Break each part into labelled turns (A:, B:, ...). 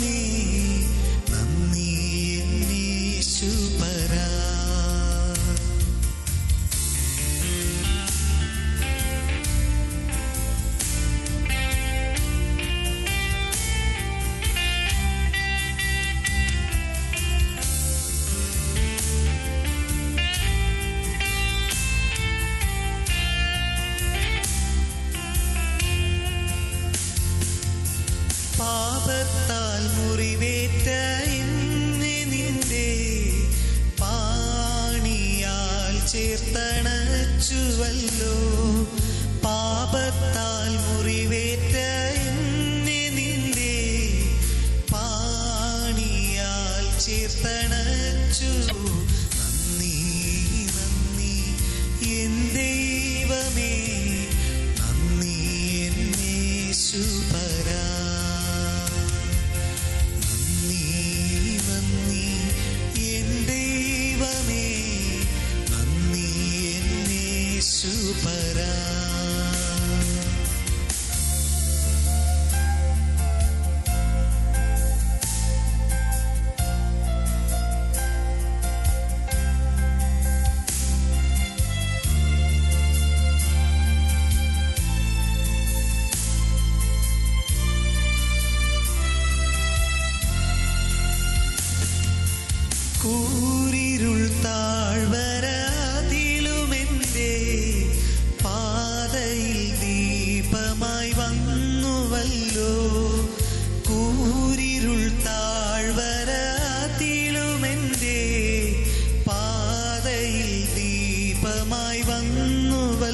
A: ദൈവമേ ചേർത്തണച്ചുവല്ലോ എന്നേശുപരാ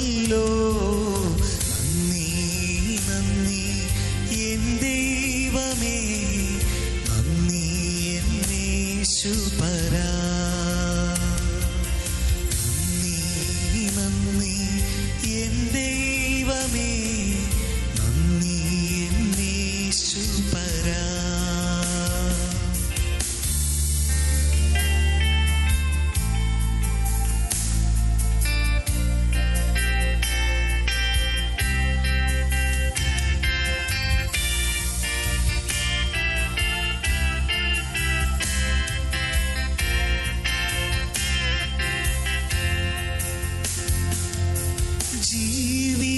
A: വന്നുവല്ലോ നന്ദി നന്ദി എൻ ദൈവമേ. നന്ദി എന്നേശുപരാ നന്ദി നന്ദി എൻ ദൈവമേ. നന്ദി എന്നേശുപരാ